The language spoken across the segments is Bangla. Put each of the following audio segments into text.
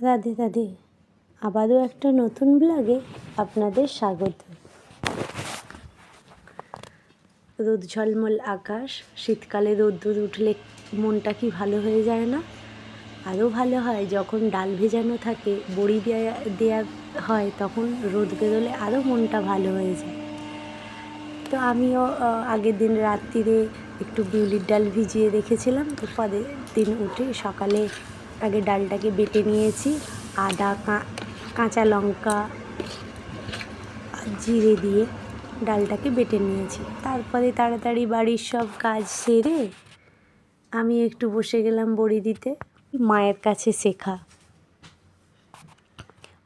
রাধে রাধে। আবারও একটা নতুন ব্লগে আপনাদের স্বাগত। রোদ ঝলমল আকাশ, শীতকালে রোদ্দুর উঠলে মনটা কি ভালো হয়ে যায় না? আরও ভালো হয় যখন ডাল ভেজানো থাকে, বড়ি দেয়া দেওয়া হয় তখন রোদ বেরোলে আরও মনটা ভালো হয়ে যায়। তো আমিও আগের দিন রাত্রিরে একটু বিউলির ডাল ভিজিয়ে রেখেছিলাম, তো পরের দিন উঠে সকালে আগে ডালটাকে বেটে নিয়েছি, আদা কাঁচা লঙ্কা জিরে দিয়ে ডালটাকে বেটে নিয়েছি। তারপরে তাড়াতাড়ি বাড়ির সব কাজ সেরে আমি একটু বসে গেলাম বড়ি দিতে, মায়ের কাছে শেখা।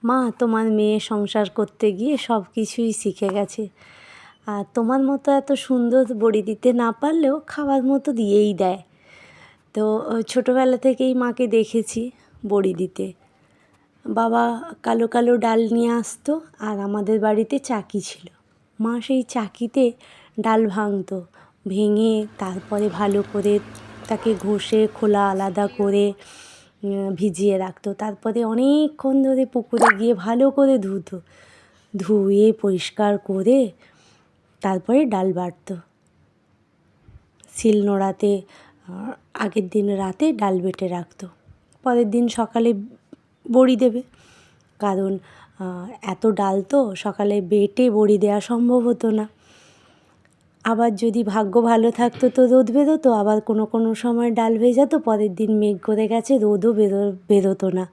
মা, তোমার মেয়ে সংসার করতে গিয়ে সব কিছুই শিখে গেছে। আর তোমার মতো এত সুন্দর বড়ি দিতে না পারলেও খাওয়ার মতো দিয়েই দেয়। তো ছোটোবেলা থেকেই মাকে দেখেছি বড়ি দিতে। বাবা কালো কালো ডাল নিয়ে আসতো আর আমাদের বাড়িতে চাকি ছিল। মা সেই চাকিতে ডাল ভাঙতো, ভেঙে তারপরে ভালো করে তাকে ঘষে, খোলা আলাদা করে ভিজিয়ে রাখতো। তারপরে অনেকক্ষণ ধরে পুকুরে গিয়ে ভালো করে ধুতো। ধুয়ে পরিষ্কার করে তারপরে ডাল বাটতো। শিল নোড়াতে আগের দিন রাতে ডাল বেটে রাখতো। পরের দিন সকালে বড়ি দেবে। কারণ এত ডাল তো সকালে বেটে বড়ি দেওয়া সম্ভব হতো না। আবার যদি ভাগ্য ভালো থাকতো তো রোদ বেরোতো, আবার কোনো কোনো সময় ডাল ভেজাতো পরের দিন মেঘ করে গেছে, রোদও বেরো, বেরোতো না।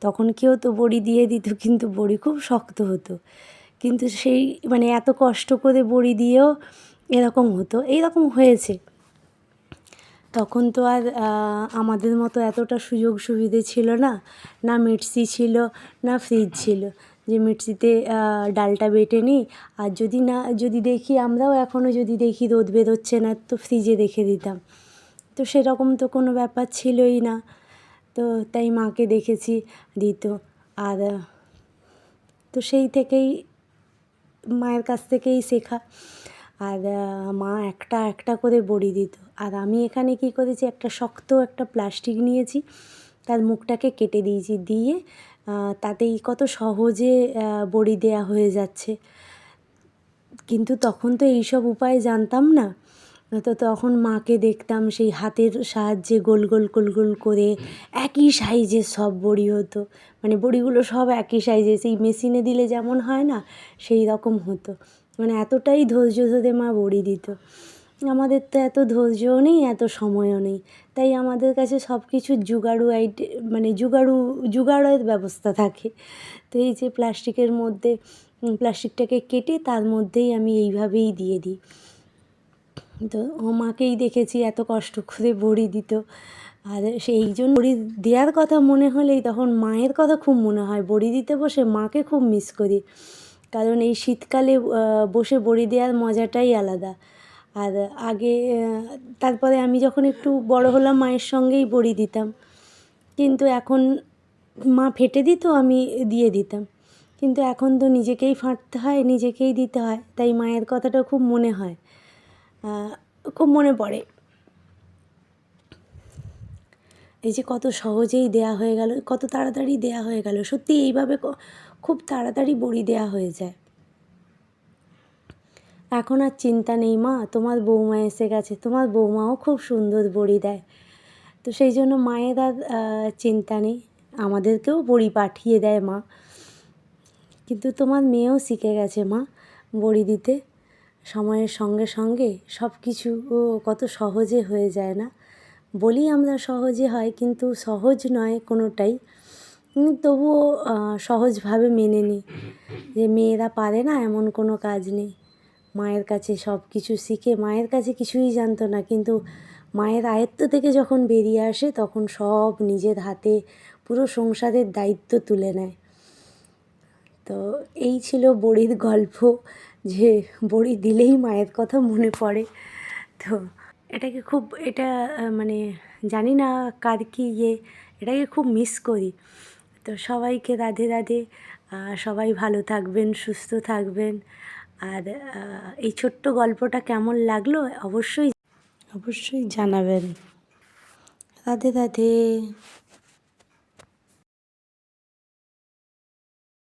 তখন কেউ তো বড়ি দিয়ে দিত, কিন্তু বড়ি খুব শক্ত হতো। কিন্তু সেই মানে এত কষ্ট করে বড়ি দিয়েও এরকম হতো। এইরকম হয়েছে। তখন তো আর আমাদের মতো এতটা সুযোগ সুবিধে ছিল না। না মিক্সি ছিল, না ফ্রিজ ছিল। যে মিক্সিতে ডালটা বেটে নিই। আর যদি না, যদি দেখি আমরাও এখনও যদি দেখি রোদ বেরোচ্ছে না, তো ফ্রিজে রেখে দিতাম। তো সেরকম তো কোনো ব্যাপার ছিলই না। তো তাই মাকে দেখেছি, দিত। আর তো সেই থেকেই মায়ের কাছ থেকেই শেখা। আর মা একটা একটা করে বড়ি দিত। আর আমি এখানে কি করেছি, একটা শক্ত একটা প্লাস্টিক নিয়েছি, তার মুখটাকে কেটে দিয়েছি, দিয়ে তাতেই কত সহজে বড়ি দেয়া হয়ে যাচ্ছে। কিন্তু তখন তো এইসব উপায় জানতাম না। তো তখন মাকে দেখতাম সেই হাতের সাহায্যে গোল গোল গোল গোল করে একই সাইজের সব বড়ি হতো। মানে বড়িগুলো সব একই সাইজে সেই মেশিনে দিলে যেমন হয় না, সেই রকম হতো। মানে এতটাই ধৈর্য ধরে মা বড়ি দিত। আমাদের তো এত ধৈর্যও নেই, এত সময়ও নেই। তাই আমাদের কাছে সব কিছু জুগাড়ু আইটে মানে জুগাড়ু জুগাড়ের ব্যবস্থা থাকে। তো এই যে প্লাস্টিকের মধ্যে প্লাস্টিকটাকে কেটে তার মধ্যেই আমি এইভাবেই দিয়ে দিই। তো ও মাকেই দেখেছি এত কষ্ট করে বড়ি দিত। আর সেই জন্য বড়ি দেওয়ার কথা মনে হলেই তখন মায়ের কথা খুব মনে হয়। বড়ি দিতে বসে মাকে খুব মিস করি। কারণ এই শীতকালে বসে বড়ি দেওয়ার মজাটাই আলাদা। আর আগে তারপরে আমি যখন একটু বড় হলাম, মায়ের সঙ্গেই বড়ি দিতাম। কিন্তু এখন মা ফেটে দিত, আমি দিয়ে দিতাম। কিন্তু এখন তো নিজেকেই ফাঁটতে হয়, নিজেকেই দিতে হয়। তাই মায়ের কথাটা খুব মনে হয়। খুব মনে পড়ে। এই যে কত সহজেই দেয়া হয়ে গেল, কত তাড়াতাড়ি দেয়া হয়ে গেল, সত্যি এইভাবে খুব তাড়াতাড়ি বড়ি দেয়া হয়ে যায়। এখন আর চিন্তা নেই মা, তোমার বৌমা এসে গেছে, তোমার বৌমাও খুব সুন্দর বড়ি দেয়। তো সেই জন্য মায়ের আর চিন্তা নেই, আমাদেরকেও বড়ি পাঠিয়ে দেয় মা। কিন্তু তোমার মেয়েও শিখে গেছে মা বড়ি দিতে। সময়ের সঙ্গে সঙ্গে সব কিছু ও কত সহজে হয়ে যায় না। বলি আমরা সহজে হয়, কিন্তু সহজ নয় কোনোটাই। তবুও সহজভাবে মেনে নিই যে মেয়েরা পারে না, এমন কোনো কাজ নেই। মায়ের কাছে সব কিছু শিখে, মায়ের কাছে কিছুই জানতো না, কিন্তু মায়ের আয়ত্ত থেকে যখন বেরিয়ে আসে, তখন সব নিজের হাতে পুরো সংসারের দায়িত্ব তুলে নেয়। তো এই ছিল বড়ির গল্প, যে বড়ি দিলেই মায়ের কথা মনে পড়ে। তো এটাকে খুব, এটা মানে জানি না কার কি ইয়ে এটাকে খুব মিস করি। তো সবাইকে রাধে রাধে সবাই ভালো থাকবেন, সুস্থ থাকবেন। আর এই ছোট্ট গল্পটা কেমন লাগল অবশ্যই অবশ্যই জানাবেন। রাধে রাধে।